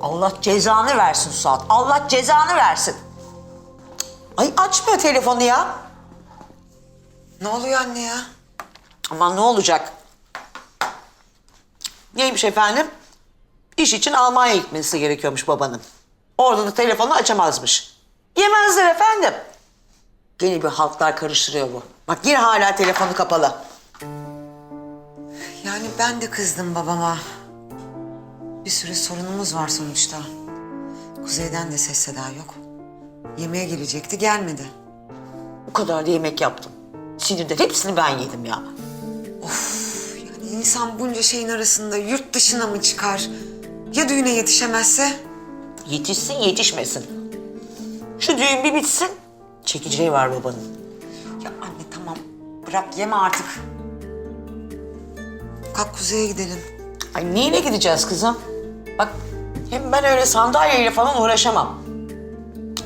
Allah cezanı versin Suat. Allah cezanı versin. Ay açmıyor telefonu ya. Ne oluyor anne ya? Aman ne olacak? Neymiş efendim? İş için Almanya'ya gitmesi gerekiyormuş babanın. Orada da telefonu açamazmış. Yemezler efendim. Yeni bir halklar karıştırıyor bu. Bak yine hala telefonu kapalı. Yani ben de kızdım babama. Bir sürü sorunumuz var sonuçta. Kuzey'den de ses seda yok. Yemeğe gelecekti, gelmedi. Bu kadar da yemek yaptım. Sinirden hepsini ben yedim ya. Yani insan bunca şeyin arasında yurt dışına mı çıkar? Ya düğüne yetişemezse? Yetişsin yetişmesin. Şu düğün bir bitsin. Çekeceği var babanın. Ya anne tamam, bırak yeme artık. Kalk Kuzey'e gidelim. Ay neyine gideceğiz kızım? Bak hem ben öyle sandalyeyle falan uğraşamam.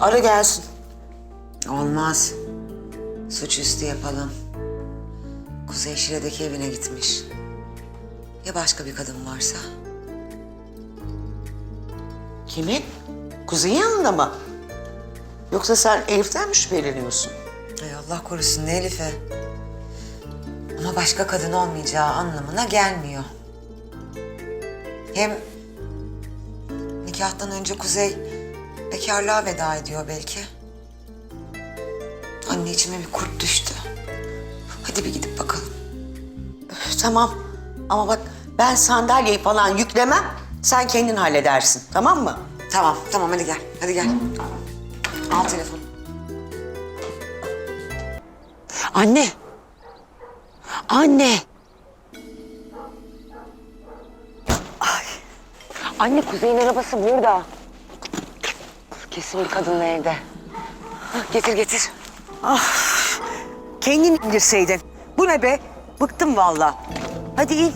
Ara gelsin. Olmaz. Suçüstü yapalım. Kuzey Şile'deki evine gitmiş. Ya başka bir kadın varsa? Kimin? Kuzey'in yanında mı? Yoksa sen Elif'ten mi şüpheleniyorsun? Ay Allah korusun ne Elif'e. Ama başka kadın olmayacağı anlamına gelmiyor. Hem nikahtan önce Kuzey bekarlığa veda ediyor belki. Anne içime bir kurt düştü. Hadi bir gidip bakalım. Tamam ama bak ben sandalyeyi falan yüklemem. Sen kendin halledersin tamam mı? Tamam, tamam hadi gel. Hadi gel. Al telefonu. Anne. Anne. Anne Kuzey'in arabası burada. Kesin bir kadınla evde. Hah, Getir getir. Kendin indirseydin. Bu ne be? Bıktım vallahi. Hadi in.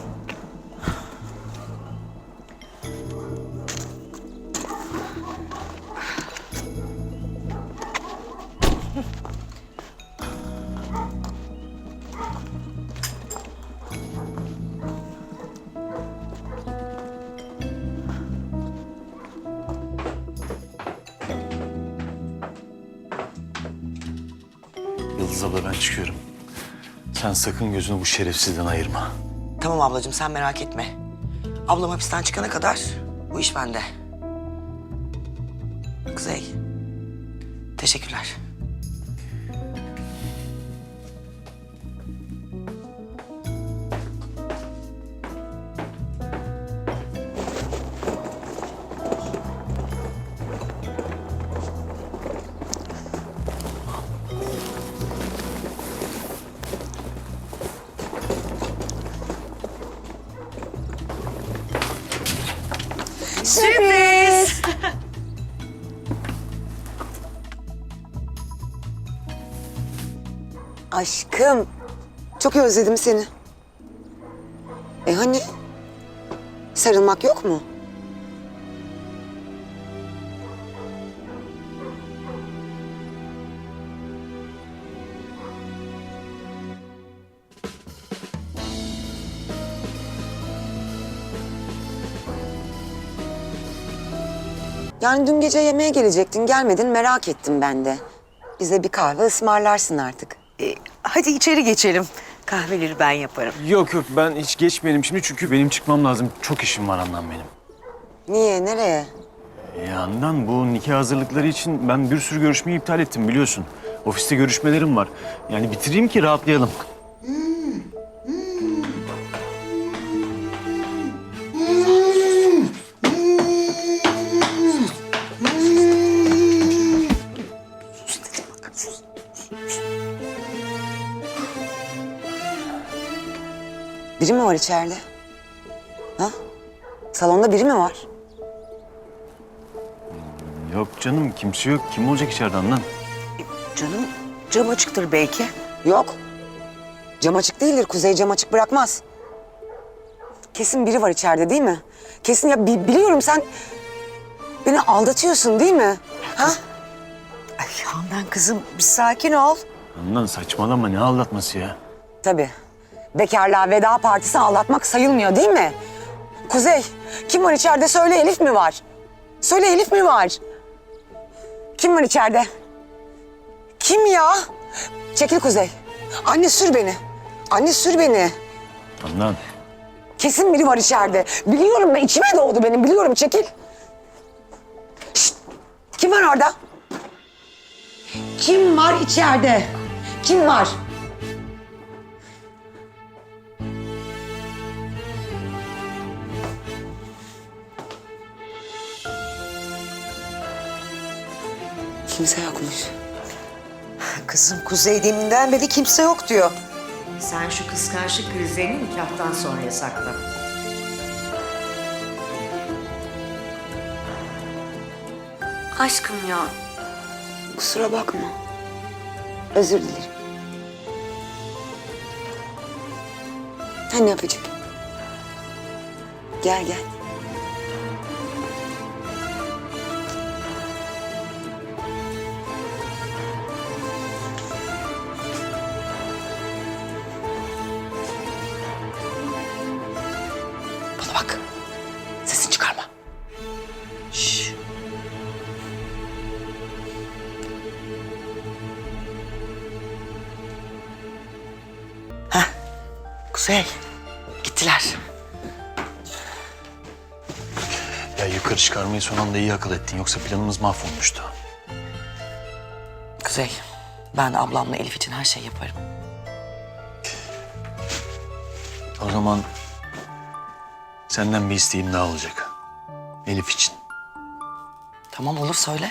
Yıldız abla ben çıkıyorum. Sen sakın gözünü bu şerefsizden ayırma. Tamam ablacığım sen merak etme. Ablam hapisten çıkana kadar bu iş bende. Kuzey. Teşekkürler. Aşkım. Çok özledim seni. E hani? Sarılmak yok mu? Yani dün gece yemeğe gelecektin, gelmedin merak ettim ben de. Bize bir kahve ısmarlarsın artık. Hadi içeri geçelim. Kahveleri ben yaparım. Yok yok ben hiç geçmeyelim şimdi çünkü benim çıkmam lazım. Çok işim var anlam benim. Niye, nereye? Yandan bu nikah hazırlıkları için ben bir sürü görüşmeyi iptal ettim biliyorsun. Ofiste görüşmelerim var. Yani bitireyim ki rahatlayalım. Biri mi var içeride? Ha? Salonda biri mi var? Yok canım kimse yok. Kim olacak içeriden lan? Canım cam açıktır belki. Yok. Cam açık değildir. Kuzey cam açık bırakmaz. Kesin biri var içeride değil mi? Kesin ya bi- biliyorum sen beni aldatıyorsun değil mi? Ha? Ay Handan kızım bir sakin ol. Handan saçmalama ne aldatması ya? Tabii. Bekarlığa veda partisi aldatmak sayılmıyor değil mi? Kuzey, kim var içeride söyle Elif mi var? Söyle Elif mi var? Kim var içeride? Kim ya? Çekil Kuzey. Anne sür beni. Anne sür beni. Handan. Kesin biri var içeride. Biliyorum ben içime doğdu benim biliyorum çekil. Şşt! Kim var orada? Kim var içeride? Kim var? Kimse yokmuş. Kızım Kuzey deminden beri kimse yok diyor. Sen şu kıskançlık krizlerini nikahtan sonra sakla. Aşkım ya. Kusura bakma. Özür dilerim. Hani yapacak? Gel gel. Bak. Sesini çıkarma. Şş. Heh. Kuzey. Gittiler. Ya yukarı çıkarmayı son anda iyi akıl ettin. Yoksa planımız mahvolmuştu. Kuzey. Ben ablamla Elif için her şeyi yaparım. O zaman senden bir isteğim daha olacak. Elif için. Tamam olur söyle.